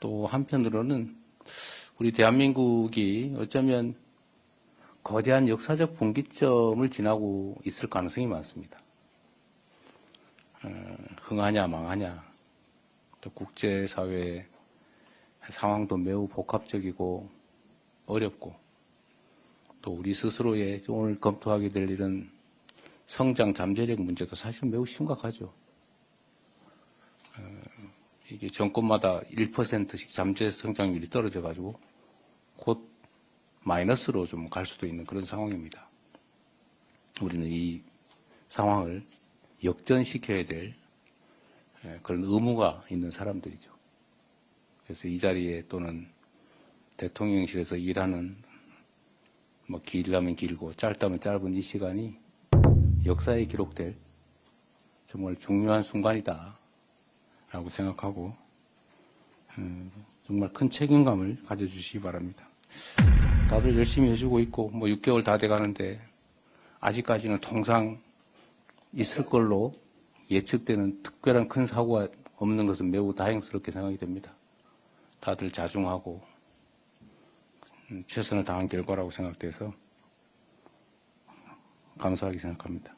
또 한편으로는 우리 대한민국이 어쩌면 거대한 역사적 분기점을 지나고 있을 가능성이 많습니다. 어, 흥하냐 망하냐 또 국제사회의 상황도 매우 복합적이고 어렵고 또 우리 스스로의 오늘 검토하게 될 일은 성장 잠재력 문제도 사실 매우 심각하죠. 어, 이게 정권마다 1%씩 잠재 성장률이 떨어져 가지고 곧 마이너스로 좀 갈 수도 있는 그런 상황입니다. 우리는 이 상황을 역전시켜야 될 예, 그런 의무가 있는 사람들이죠. 그래서 이 자리에 또는 대통령실에서 일하는 뭐 길다면 길고 짧다면 짧은 이 시간이 역사에 기록될 정말 중요한 순간이다. 라고 생각하고, 음, 정말 큰 책임감을 가져주시기 바랍니다. 다들 열심히 해주고 있고, 뭐 6개월 다 돼 가는데, 아직까지는 통상 있을 걸로 예측되는 특별한 큰 사고가 없는 것은 매우 다행스럽게 생각이 됩니다. 다들 자중하고, 음, 최선을 다한 결과라고 생각돼서 감사하게 생각합니다.